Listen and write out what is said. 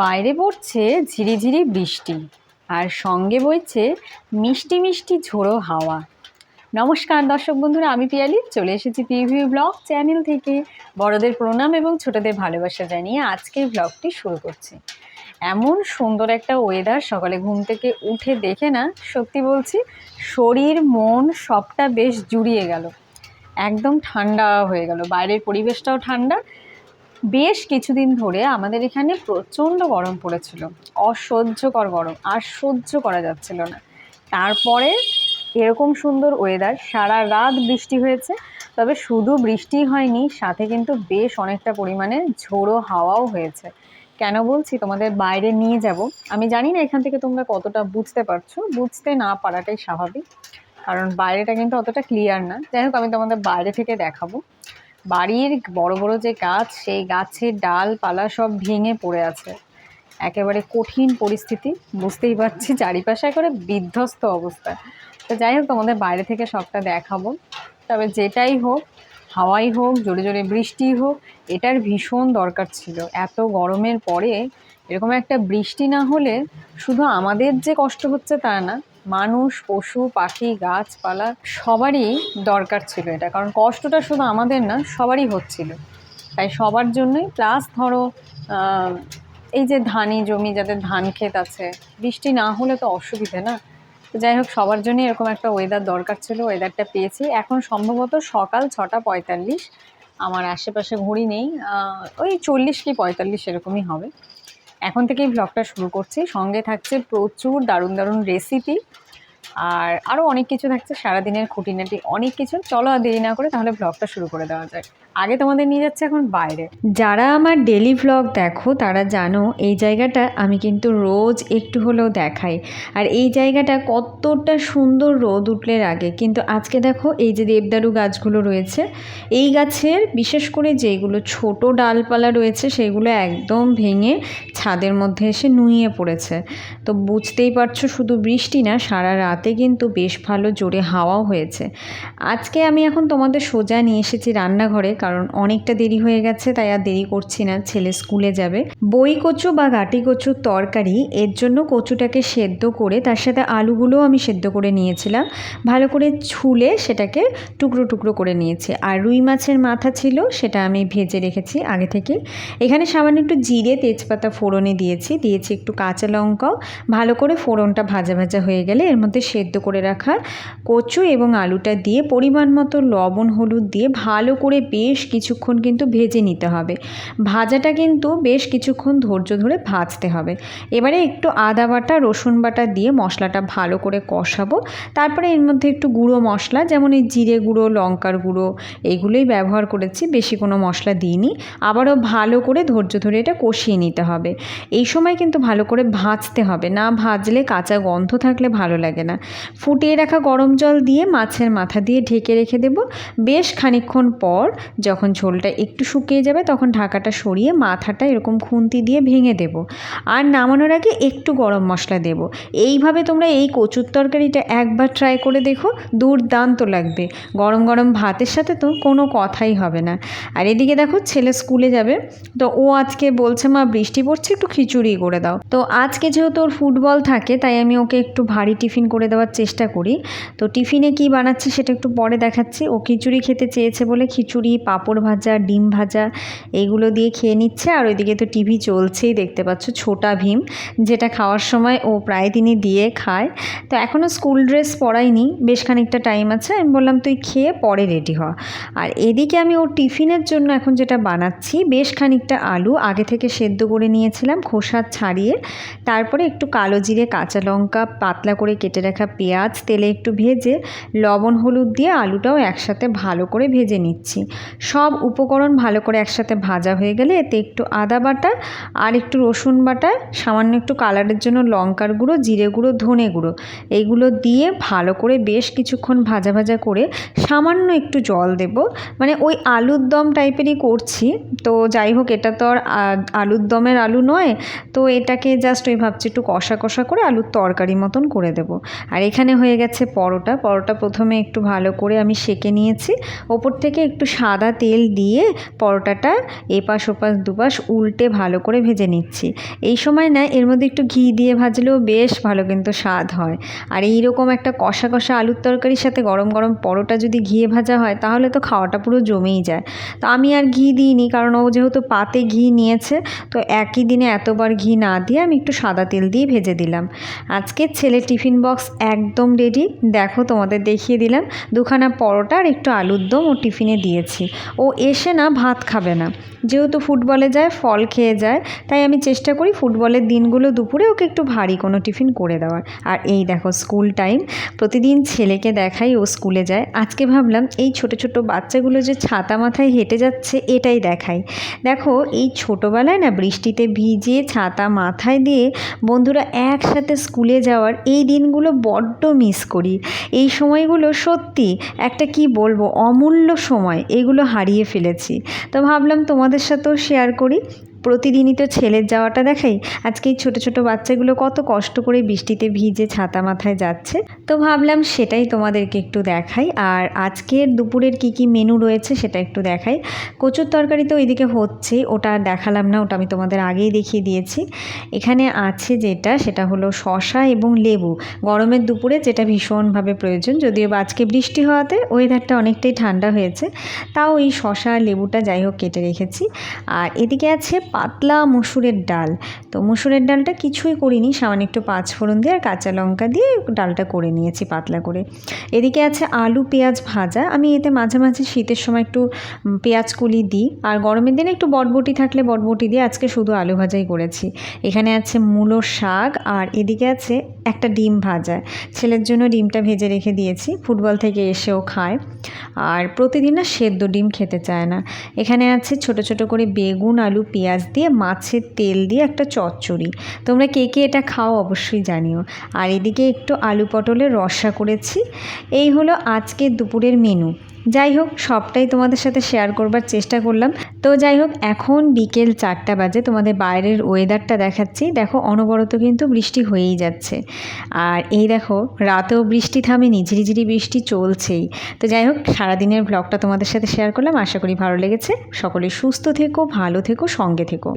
বাইরে পড়ছে ঝিরিঝিরি বৃষ্টি আর সঙ্গে বইছে মিষ্টি মিষ্টি ঝোড়ো হাওয়া। নমস্কার দর্শক বন্ধুরা, আমি পিয়ালি, চলে এসেছি পিভি ব্লগ চ্যানেল থেকে। বড়দের প্রণাম এবং ছোটদের ভালোবাসা জানিয়ে আজকের ব্লগটি শুরু করছি। এমন সুন্দর একটা ওয়েদার সকালে ঘুম থেকে উঠে দেখে না, সত্যি বলছি, শরীর, মন সবটা বেশ জুড়িয়ে গেল। একদম ঠান্ডা হয়ে গেল। বাইরের পরিবেশটাও ঠান্ডা বেশ কিছুদিন ধরে আমাদের এখানে প্রচণ্ড গরম পড়েছিল। অসহ্যকর গরম, আর সহ্য করা যাচ্ছিল না। তারপরে এরকম সুন্দর ওয়েদার সারা রাত বৃষ্টি হয়েছে, তবে শুধু বৃষ্টি হয়নি, সাথে কিন্তু বেশ অনেকটা পরিমাণে ঝোড়ো হাওয়াও হয়েছে। কেন বলছি? তোমাদের বাইরে নিয়ে যাব। আমি জানি না এখান থেকে তোমরা কতটা বুঝতে পারছ। বুঝতে না পারাটাই স্বাভাবিক, কারণ বাইরেটা কিন্তু অতটা ক্লিয়ার না। যাই হোক, আমি তোমাদের বাইরে থেকে দেখাবো। বাড়ির বড় বড় যে গাছ, সেই গাছের ডালপালা সব ভেঙে পড়ে আছে। একেবারে কঠিন পরিস্থিতি, বুঝতেই পারছি চারিপাশে করে বিধ্বস্ত অবস্থা। তো যাই হোক, তোমাদের বাইরে থেকে সবটা দেখাবো। তবে যেটাই হোক, হাওয়াই হোক, জোরে জোরে বৃষ্টি হোক, এটার ভীষণ দরকার ছিল। এত গরমের পরে এরকম একটা বৃষ্টি না হলে শুধু আমাদের যে কষ্ট হচ্ছে তা না মানুষ, পশু, পাখি, গাছপালা সবারই দরকার ছিল এটা। কারণ কষ্টটা শুধু আমাদের না, সবারই হচ্ছিল। তাই সবার জন্যই প্লাস ধরো এই যে ধানি জমি, যাদের ধান ক্ষেত আছে, বৃষ্টি না হলে তো অসুবিধে না? তো যাই হোক, সবার জন্যই এরকম একটা ওয়েদার দরকার ছিল ওয়েদারটা পেয়েছি। এখন সম্ভবত সকাল ছটা পঁয়তাল্লিশ। আমার আশেপাশে ঘড়ি নেই ওই চল্লিশ কি পঁয়তাল্লিশ এরকমই হবে। এখন থেকেই ব্লগটা শুরু করছি। সঙ্গে থাকছে প্রচুর দারুণ দারুণ রেসিপি আর আরও অনেক কিছু থাকছে, সারাদিনের খুঁটিনাটি অনেক কিছু। চলো আর দেরি না করে তাহলে ব্লগটা শুরু করে দেওয়া যায় আগে তোমাদের নিয়ে যাচ্ছে এখন বাইরে। যারা আমার ডেলি ভ্লগ দেখো, তারা জানো এই জায়গাটা আমি কিন্তু রোজ একটু হলেও দেখাই। আর এই জায়গাটা কতটা সুন্দর রোদ উঠলে আগে কিন্তু আজকে দেখো এই যে দেবদারু গাছগুলো রয়েছে, এই গাছের বিশেষ করে যেগুলো ছোট ডালপালা রয়েছে, সেগুলো একদম ভেঙে ছাদের মধ্যে এসে নুইয়ে পড়েছে। তো বুঝতেই পারছ শুধু বৃষ্টি না, সারা রাতে কিন্তু বেশ ভালো জোরে হাওয়াও হয়েছে। আজকে আমি এখন তোমাদের সোজা নিয়ে এসেছি রান্নাঘরে, কারণ অনেকটা দেরি হয়ে গেছে, তাই আর দেরি করছি না, ছেলে স্কুলে যাবে। বই কচু বা গাটি কচুর তরকারি, এর জন্য কচুটাকে সেদ্ধ করে, তার সাথে আলুগুলোও আমি সেদ্ধ করে নিয়েছিলাম। ভালো করে ছুলে সেটাকে টুকরো টুকরো করে নিয়েছি। আর রুই মাছের মাথা ছিল, সেটা আমি ভেজে রেখেছি আগে থেকে এখানে সামান্য একটু জিরে, তেজপাতা, ফোড়নে দিয়েছি দিয়েছি একটু কাঁচা লঙ্কাও। ভালো করে ফোড়নটা ভাজা ভাজা হয়ে গেলে এর মধ্যে সেদ্ধ করে রাখা কচু এবং আলুটা দিয়ে পরিমাণ মতো লবণ, হলুদ দিয়ে ভালো করে বেশ কিছুক্ষণ কিন্তু ভেজে নিতে হবে। ভাজাটা কিন্তু বেশ কিছুক্ষণ ধৈর্য ধরে ভাজতে হবে। এবারে একটু আদা বাটা, রসুন বাটা দিয়ে মশলাটা ভালো করে কষাবো। তারপরে এর মধ্যে একটু গুঁড়ো মশলা, যেমন এই জিরে গুঁড়ো, লঙ্কার গুঁড়ো এইগুলোই ব্যবহার করেছি, বেশি কোনো মশলা দিইনি। আবারও ভালো করে ধৈর্য ধরে এটা কষিয়ে নিতে হবে। এই সময় কিন্তু ভালো করে ভাজতে হবে। না ভাজলে কাঁচা গন্ধ থাকলে ভালো লাগে না। ফুটিয়ে রাখা গরম জল দিয়ে মাছের মাথা দিয়ে ঢেকে রেখে দেব। বেশ খানিকক্ষণ পর যখন ঝোলটা একটু শুকিয়ে যাবে তখন ঢাকাটা সরিয়ে মাথাটা এরকম খুন্তি দিয়ে ভেঙে দেব। আর নামানোর আগে একটু গরম মশলা দেব। এইভাবে তোমরা এই কচুর তরকারিটা একবার ট্রাই করে দেখো, দুর্দান্ত লাগবে। গরম গরম ভাতের সাথে তো কোনো কথাই হবে না। আর এদিকে দেখো ছেলে স্কুলে যাবে। তো ও আজকে বলছে, মা, বৃষ্টি পড়ছে, একটু খিচুড়ি করে দাও। তো আজকে যেহেতু ওর ফুটবল থাকে, তাই আমি ওকে একটু ভারী টিফিন করে দেওয়ার চেষ্টা করি। তো টিফিনে কি বানাচ্ছি সেটা একটু পরে দেখাচ্ছি। ও খিচুড়ি খেতে চেয়েছে বলে খিচুড়ি, পাঁপড় ভাজা, ডিম ভাজা এইগুলো দিয়ে খেয়ে নিচ্ছে। আর ওইদিকে তো টিভি চলছেই, দেখতে পাচ্ছ ছোটা ভীম, যেটা খাওয়ার সময় ও প্রায় দিনই দিয়ে খায়। তো এখনও স্কুল ড্রেস পরাইনি, বেশ খানিকটা টাইম আছে। আমি বললাম, তুই খেয়ে পরে রেডি হ। আর এদিকে আমি ওর টিফিনের জন্য এখন যেটা বানাচ্ছি, বেশ খানিকটা আলু, আগে থেকে সেদ্ধ করে নিয়েছিলাম খোসা ছাড়িয়ে। তারপরে একটু কালো জিরে, কাঁচা লঙ্কা পাতলা করে কেটে রাখা পেঁয়াজ তেলে একটু ভেজে, লবণ, হলুদ দিয়ে আলুটাও একসাথে ভালো করে ভেজে নিচ্ছি। সব উপকরণ ভালো করে একসাথে ভাজা হয়ে গেলে এতে একটু আদা বাটা আর একটু রসুন বাটা, সামান্য একটু কালারের জন্য লঙ্কার গুঁড়ো, জিরে গুঁড়ো, ধনে গুঁড়ো, এইগুলো দিয়ে ভালো করে বেশ কিছুক্ষণ ভাজা ভাজা করে সামান্য একটু জল দেব। মানে ওই আলুর দম টাইপেরই করছি, তো যাই হোক এটা তো আর আলুর দমের আলু নয়, তো এটাকে জাস্ট ওই ভাবছি একটু কষা কষা করে আলুর তরকারি মতন করে দেব। আর এখানে হয়ে গেছে পরোটা। পরোটা প্রথমে একটু ভালো করে আমি সেকে নিয়েছি। ওপর থেকে একটু সাদা তেল দিয়ে পরোটাটা এপাশ ওপাশ দুপাশ উল্টে ভালো করে ভেজে নিচ্ছি। এই সময় না, এর মধ্যে একটু ঘি দিয়ে ভাজলেও বেশ ভালো কিন্তু স্বাদ হয়। আর এই রকম একটা কষা কষা আলুর তরকারির সাথে গরম গরম পরোটা যদি ঘিয়ে ভাজা হয়, তাহলে তো খাওয়াটা পুরো জমেই যায়। তো আমি আর ঘি দিইনি, কারণ ও যেহেতু পাতে ঘি নিয়েছে, তো একই দিনে এতবার ঘি না দিয়ে আমি একটু সাদা তেল দিয়ে ভেজে দিলাম। আজকে ছেলে টিফিন বক্স একদম রেডি দেখো তোমাদের দেখিয়ে দিলাম। দুখানা পরোটা আর একটু আলুর দম ও টিফিনে দিয়েছি। ও এসে না ভাত খাবে না। যেহেতু ফুটবলে যায়, ফল খেয়ে যায়, তাই আমি চেষ্টা করি ফুটবলের দিনগুলো দুপুরে ওকে একটু ভারী কোনো টিফিন করে দেওয়ার। আর এই দেখো স্কুল টাইম প্রতিদিন ছেলেকে দেখাই ও স্কুলে যায়। আজকে ভাবলাম এই ছোট ছোট বাচ্চাগুলো যে ছাতা মাথায় হেঁটে যাচ্ছে, এটাই দেখাই। দেখো এই ছোটোবেলায় না বৃষ্টিতে ভিজে ছাতা মাথায় দিয়ে বন্ধুরা একসাথে স্কুলে যাওয়ার এই দিনগুলো বড্ড মিস করি। এই সময়গুলো সত্যি একটা কি বলব, অমূল্য সময়, এগুলো হারিয়ে ফেলেছি। তো ভাবলাম তোমাদের সাথেও শেয়ার করি। প্রতিদিনই তো ছেলের যাওয়াটা দেখাই। আজকে এই ছোটো ছোটো বাচ্চাগুলো কত কষ্ট করে বৃষ্টিতে ভিজে ছাতা মাথায় যাচ্ছে। তো ভাবলাম সেটাই তোমাদেরকে একটু দেখাই। আর আজকের দুপুরের কি কি মেনু রয়েছে সেটা একটু দেখাই। কচুর তরকারি তো ওইদিকে হচ্ছে, ওটা দেখালাম না, ওটা আমি তোমাদের আগেই দেখিয়ে দিয়েছি। এখানে আছে যেটা, সেটা হলো শশা এবং লেবু। গরমের দুপুরে যেটা ভীষণভাবে প্রয়োজন, যদিও আজকে বৃষ্টি হওয়াতে ওয়েদারটা অনেকটাই ঠান্ডা হয়েছে, তাও এই শশা লেবুটা যাই হোক কেটে রেখেছি। আর এদিকে আছে পাতলা মুসুরের ডাল। তো মুসুরের ডালটা কিছুই করিনি, সামান্য একটু পাঁচ ফোড়ন দিয়ে আর কাঁচা লঙ্কা দিয়ে ডালটা করে নিয়েছি পাতলা করে। এদিকে আছে আলু পেঁয়াজ ভাজা। আমি এতে মাঝে মাঝে শীতের সময় একটু পেঁয়াজ কুলি দিই। আর গরমের দিনে একটু বটবটি থাকলে বটবটি দিয়ে আজকে শুধু আলু ভাজাই করেছি। এখানে আছে মূলো শাক আর এদিকে আছে একটা ডিম ভাজা। ছেলের জন্য ডিমটা ভেজে রেখে দিয়েছি, ফুটবল থেকে এসেও খায়। আর প্রতিদিন না সেদ্ধ ডিম খেতে চায় না। এখানে আছে ছোট ছোট করে বেগুন, আলু পেঁয়াজ দিয়ে, মাছের তেল দিয়ে একটা চচ্চড়ি। তোমরা কে কে এটা খাও অবশ্যই জানিও। আর এদিকে একটু আলু পটলের রসা করেছি। এই হলো আজকের দুপুরের মেনু যাই হোক, সবটাই তোমাদের সাথে শেয়ার করবার চেষ্টা করলাম। তো যাই হোক, এখন বিকেল চারটা বাজে, তোমাদের বাইরের ওয়েদারটা দেখাচ্ছি। দেখো, অনবরত কিন্তু বৃষ্টি হয়েই যাচ্ছে। আর এই দেখো, রাতেও বৃষ্টি থামেনি, ঝিরিঝিরি বৃষ্টি চলছেই। তো যাই হোক, সারাদিনের ব্লগটা তোমাদের সাথে শেয়ার করলাম। আশা করি ভালো লেগেছে। সকলে সুস্থ থেকো, ভালো থেকো, সঙ্গে থেকো।